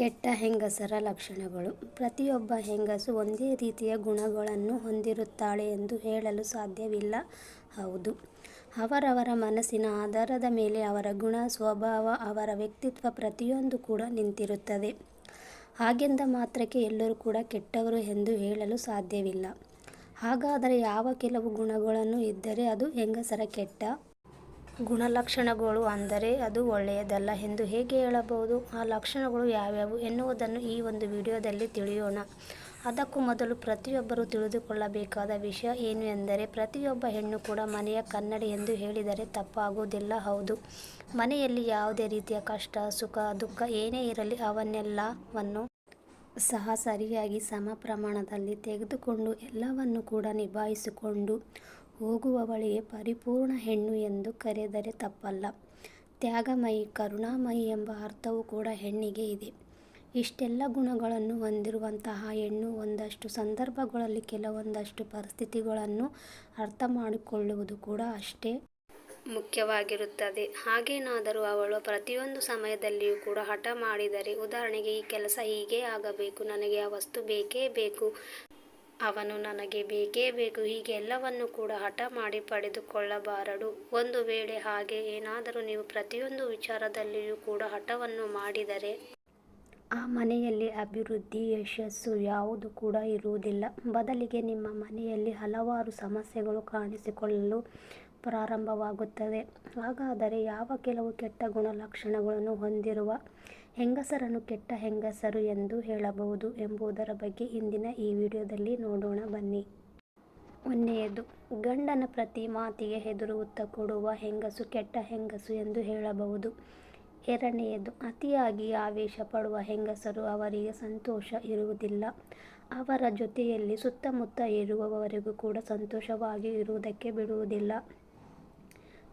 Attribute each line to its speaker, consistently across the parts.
Speaker 1: ಕೆಟ್ಟ ಹೆಂಗಸರ ಲಕ್ಷಣಗಳು. ಪ್ರತಿಯೊಬ್ಬ ಹೆಂಗಸು ಒಂದೇ ರೀತಿಯ ಗುಣಗಳನ್ನು ಹೊಂದಿರುತ್ತಾಳೆ ಎಂದು ಹೇಳಲು ಸಾಧ್ಯವಿಲ್ಲ. ಹೌದು. ಅವರವರ ಮನಸ್ಸಿನ ಆಧಾರದ ಮೇಲೆ ಅವರ ಗುಣ, ಸ್ವಭಾವ, ಅವರ ವ್ಯಕ್ತಿತ್ವ ಪ್ರತಿಯೊಂದು ಕೂಡ ನಿಂತಿರುತ್ತದೆ. ಹಾಗೆಂದ ಮಾತ್ರಕ್ಕೆ ಎಲ್ಲರೂ ಕೂಡ ಕೆಟ್ಟವರು ಎಂದು ಹೇಳಲು ಸಾಧ್ಯವಿಲ್ಲ. ಹಾಗಾದರೆ ಯಾವ ಕೆಲವು ಗುಣಗಳನ್ನು ಇದ್ದರೆ ಅದು ಹೆಂಗಸರ ಕೆಟ್ಟ? ಗುಣಲಕ್ಷಣಗಳು ಅಂದರೆ ಅದು ಒಳ್ಳೆಯದಲ್ಲ ಎಂದು ಹೇಗೆ ಹೇಳಬಹುದು? ಆ ಲಕ್ಷಣಗಳು ಯಾವ್ಯಾವು ಎನ್ನುವುದನ್ನು ಈ ಒಂದು ವಿಡಿಯೋದಲ್ಲಿ ತಿಳಿಯೋಣ. ಅದಕ್ಕೂ ಮೊದಲು ಪ್ರತಿಯೊಬ್ಬರು ತಿಳಿದುಕೊಳ್ಳಬೇಕಾದ ವಿಷಯ ಏನು ಎಂದರೆ, ಪ್ರತಿಯೊಬ್ಬ ಹೆಣ್ಣು ಕೂಡ ಮನೆಯ ಕನ್ನಡಿ ಎಂದು ಹೇಳಿದರೆ ತಪ್ಪಾಗುವುದಿಲ್ಲ, ಹೌದು. ಮನೆಯಲ್ಲಿ ಯಾವುದೇ ರೀತಿಯ ಕಷ್ಟ, ಸುಖ, ದುಃಖ ಏನೇ ಇರಲಿ ಅವನ್ನೆಲ್ಲವನ್ನು ಸಹ ಸರಿಯಾಗಿ ಸಮ ಪ್ರಮಾಣದಲ್ಲಿ ತೆಗೆದುಕೊಂಡು ಎಲ್ಲವನ್ನು ಕೂಡ ನಿಭಾಯಿಸಿಕೊಂಡು ಹೋಗುವವಳಿಗೆ ಪರಿಪೂರ್ಣ ಹೆಣ್ಣು ಎಂದು ಕರೆದರೆ ತಪ್ಪಲ್ಲ. ತ್ಯಾಗಮಯಿ, ಕರುಣಾಮಯಿ ಎಂಬ ಅರ್ಥವೂ ಕೂಡ ಹೆಣ್ಣಿಗೆ ಇದೆ. ಇಷ್ಟೆಲ್ಲ ಗುಣಗಳನ್ನು ಹೊಂದಿರುವಂತಹ ಹೆಣ್ಣು ಒಂದಷ್ಟು ಸಂದರ್ಭಗಳಲ್ಲಿ ಕೆಲವೊಂದಷ್ಟು ಪರಿಸ್ಥಿತಿಗಳನ್ನು ಅರ್ಥ ಮಾಡಿಕೊಳ್ಳುವುದು ಕೂಡ ಅಷ್ಟೇ. ಮುಖ್ಯವಾಗಿರುತ್ತದೆ. ಹಾಗೇನಾದರೂ ಅವಳು ಪ್ರತಿಯೊಂದು ಸಮಯದಲ್ಲಿಯೂ ಕೂಡ ಹಠ ಮಾಡಿದರೆ, ಉದಾಹರಣೆಗೆ ಈ ಕೆಲಸ ಹೀಗೇ ಆಗಬೇಕು, ನನಗೆ ಆ ವಸ್ತು ಬೇಕೇ ಬೇಕು. ಅವನು ನನಗೆ ಬೇಕೇ ಬೇಕು ಹೀಗೆಲ್ಲವನ್ನು ಕೂಡ ಹಠ ಮಾಡಿ ಪಡೆದುಕೊಳ್ಳಬಾರದು ಒಂದು ವೇಳೆ ಹಾಗೆ ಏನಾದರೂ ನೀವು ಪ್ರತಿಯೊಂದು ವಿಚಾರದಲ್ಲಿಯೂ ಕೂಡ ಹಠವನ್ನು ಮಾಡಿದರೆ? ಆ ಮನೆಯಲ್ಲಿ ಅಭಿವೃದ್ಧಿ ಯಶಸ್ಸು ಯಾವುದು ಕೂಡ ಇರುವುದಿಲ್ಲ. ಬದಲಿಗೆ ನಿಮ್ಮ ಮನೆಯಲ್ಲಿ ಹಲವಾರು ಸಮಸ್ಯೆಗಳು ಕಾಣಿಸಿಕೊಳ್ಳಲು ಪ್ರಾರಂಭವಾಗುತ್ತದೆ. ಹಾಗಾದರೆ ಯಾವ ಕೆಲವು ಕೆಟ್ಟ ಗುಣಲಕ್ಷಣಗಳನ್ನು ಹೊಂದಿರುವ ಹೆಂಗಸರನ್ನು ಕೆಟ್ಟ ಹೆಂಗಸರು ಎಂದು ಹೇಳಬಹುದು ಎಂಬುದರ ಬಗ್ಗೆ ಇಂದಿನ ಈ ವಿಡಿಯೋದಲ್ಲಿ ನೋಡೋಣ, ಬನ್ನಿ. ಒಂದನೆಯದು, ಗಂಡನ ಪ್ರತಿ ಮಾತಿಗೆ ಹೆದರುತ್ತಾ ಕೊಡುವ ಹೆಂಗಸು ಕೆಟ್ಟ ಹೆಂಗಸು ಎಂದು ಹೇಳಬಹುದು. ಎರಡನೆಯದು, ಅತಿಯಾಗಿ ಆವೇಶ ಪಡುವ ಹೆಂಗಸರು ಅವರಿಗೆ ಸಂತೋಷ ಇರುವುದಿಲ್ಲ. ಅವರ ಜೊತೆಯಲ್ಲಿ ಸುತ್ತಮುತ್ತ ಇರುವವರೆಗೂ ಕೂಡ ಸಂತೋಷವಾಗಿ ಇರುವುದಕ್ಕೆ ಬಿಡುವುದಿಲ್ಲ.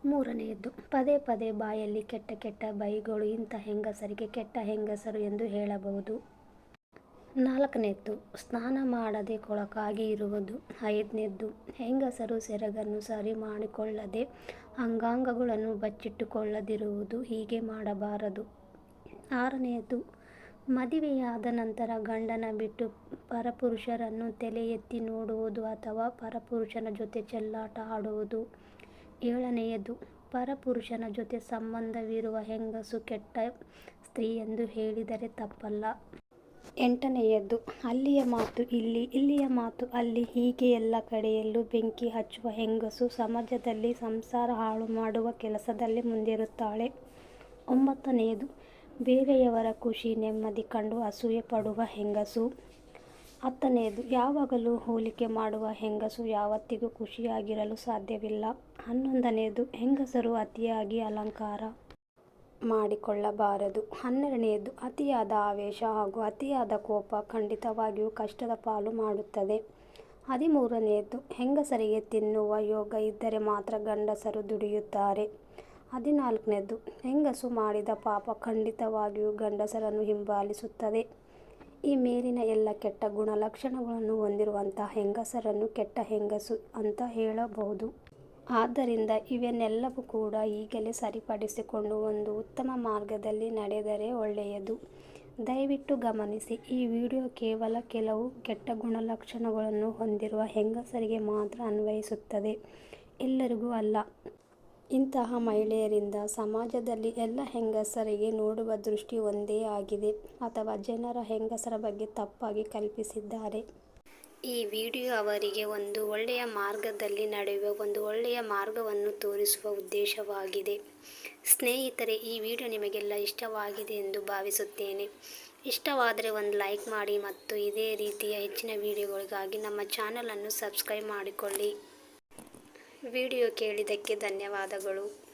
Speaker 1: ಮೂರನೆಯದ್ದು, ಪದೇ ಪದೇ ಬಾಯಲ್ಲಿ ಕೆಟ್ಟ ಕೆಟ್ಟ ಬೈಗಳು ಇಂಥ ಹೆಂಗಸರಿಗೆ ಕೆಟ್ಟ ಹೆಂಗಸರು ಎಂದು ಹೇಳಬಹುದು. ನಾಲ್ಕನೇದ್ದು ಸ್ನಾನ ಮಾಡದೆ ಕೊಳಕಾಗಿ ಇರುವುದು. ಐದನೇದ್ದು ಹೆಂಗಸರು ಸೆರಗನ್ನು ಸರಿ ಮಾಡಿಕೊಳ್ಳದೆ ಅಂಗಾಂಗಗಳನ್ನು ಬಚ್ಚಿಟ್ಟುಕೊಳ್ಳದಿರುವುದು ಹೀಗೆ ಮಾಡಬಾರದು. ಆರನೆಯದ್ದು, ಮದುವೆಯಾದ ನಂತರ ಗಂಡನ ಬಿಟ್ಟು ಪರಪುರುಷರನ್ನು ತಲೆ ಎತ್ತಿ ನೋಡುವುದು ಅಥವಾ ಪರಪುರುಷನ ಜೊತೆ ಚೆಲ್ಲಾಟ ಆಡುವುದು. ಏಳನೆಯದು, ಪರಪುರುಷನ ಜೊತೆ ಸಂಬಂಧವಿರುವ ಹೆಂಗಸು ಕೆಟ್ಟ ಸ್ತ್ರೀ ಎಂದು ಹೇಳಿದರೆ ತಪ್ಪಲ್ಲ. ಎಂಟನೆಯದ್ದು ಅಲ್ಲಿಯ ಮಾತು ಇಲ್ಲಿ, ಇಲ್ಲಿಯ ಮಾತು ಅಲ್ಲಿ, ಹೀಗೆ ಎಲ್ಲ ಕಡೆಯಲ್ಲೂ ಬೆಂಕಿ ಹಚ್ಚುವ ಹೆಂಗಸು ಸಮಾಜದಲ್ಲಿ ಸಂಸಾರ ಹಾಳು ಮಾಡುವ ಕೆಲಸದಲ್ಲಿ ಮುಂದಿರುತ್ತಾಳೆ. ಒಂಬತ್ತನೆಯದು, ಬೇರೆಯವರ ಖುಷಿ ನೆಮ್ಮದಿ ಕಂಡು ಅಸೂಯೆ ಪಡುವ ಹೆಂಗಸು. ಹತ್ತನೆಯದು, ಯಾವಾಗಲೂ ಹೋಲಿಕೆ ಮಾಡುವ ಹೆಂಗಸು ಯಾವತ್ತಿಗೂ ಖುಷಿಯಾಗಿರಲು ಸಾಧ್ಯವಿಲ್ಲ. ಹನ್ನೊಂದನೆಯದು, ಹೆಂಗಸರು ಅತಿಯಾಗಿ ಅಲಂಕಾರ ಮಾಡಿಕೊಳ್ಳಬಾರದು. ಹನ್ನೆರಡನೆಯದು, ಅತಿಯಾದ ಆವೇಶ ಹಾಗೂ ಅತಿಯಾದ ಕೋಪ ಖಂಡಿತವಾಗಿಯೂ ಕಷ್ಟದ ಪಾಲು ಮಾಡುತ್ತದೆ. ಹದಿಮೂರನೆಯದು, ಹೆಂಗಸರಿಗೆ ತಿನ್ನುವ ಯೋಗ ಇದ್ದರೆ ಮಾತ್ರ ಗಂಡಸರು ದುಡಿಯುತ್ತಾರೆ. ಹದಿನಾಲ್ಕನೇದು ಹೆಂಗಸು ಮಾಡಿದ ಪಾಪ ಖಂಡಿತವಾಗಿಯೂ ಗಂಡಸರನ್ನು ಹಿಂಬಾಲಿಸುತ್ತದೆ. ಈ ಮೇಲಿನ ಎಲ್ಲ ಕೆಟ್ಟ ಗುಣಲಕ್ಷಣಗಳನ್ನು ಹೊಂದಿರುವಂತಹ ಹೆಂಗಸರನ್ನು ಕೆಟ್ಟ ಹೆಂಗಸು ಅಂತ ಹೇಳಬಹುದು. ಆದ್ದರಿಂದ ಇವನ್ನೆಲ್ಲವೂ ಕೂಡ ಈಗಲೇ ಸರಿಪಡಿಸಿಕೊಂಡು ಒಂದು ಉತ್ತಮ ಮಾರ್ಗದಲ್ಲಿ ನಡೆದರೆ ಒಳ್ಳೆಯದು. ದಯವಿಟ್ಟು ಗಮನಿಸಿ, ಈ ವಿಡಿಯೋ ಕೇವಲ ಕೆಲವು ಕೆಟ್ಟ ಗುಣಲಕ್ಷಣಗಳನ್ನು ಹೊಂದಿರುವ ಹೆಂಗಸರಿಗೆ ಮಾತ್ರ ಅನ್ವಯಿಸುತ್ತದೆ. ಎಲ್ಲರಿಗೂ ಅಲ್ಲ. ಇಂತಹ ಮಹಿಳೆಯರಿಂದ ಸಮಾಜದಲ್ಲಿ ಎಲ್ಲ ಹೆಂಗಸರಿಗೆ ನೋಡುವ ದೃಷ್ಟಿ ಒಂದೇ ಆಗಿದೆ ಅಥವಾ ಜನರ ಹೆಂಗಸರ ಬಗ್ಗೆ ತಪ್ಪಾಗಿ ಕಲ್ಪಿಸಿದ್ದಾರೆ. ಈ ವಿಡಿಯೋ ಅವರಿಗೆ ಒಂದು ಒಳ್ಳೆಯ ಮಾರ್ಗದಲ್ಲಿ ನಡೆಯುವ ಒಂದು ಒಳ್ಳೆಯ ಮಾರ್ಗವನ್ನು ತೋರಿಸುವ ಉದ್ದೇಶವಾಗಿದೆ. ಸ್ನೇಹಿತರೆ, ಈ ವಿಡಿಯೋ ನಿಮಗೆಲ್ಲ ಇಷ್ಟವಾಗಿದೆ ಎಂದು ಭಾವಿಸುತ್ತೇನೆ. ಇಷ್ಟವಾದರೆ ಒಂದು ಲೈಕ್ ಮಾಡಿ ಮತ್ತು ಇದೇ ರೀತಿಯ ಹೆಚ್ಚಿನ ವಿಡಿಯೋಗಳಿಗಾಗಿ ನಮ್ಮ ಚಾನಲನ್ನು ಸಬ್ಸ್ಕ್ರೈಬ್ ಮಾಡಿಕೊಳ್ಳಿ. ವಿಡಿಯೋ ಕೇಳಿದ್ದಕ್ಕೆ ಧನ್ಯವಾದಗಳು.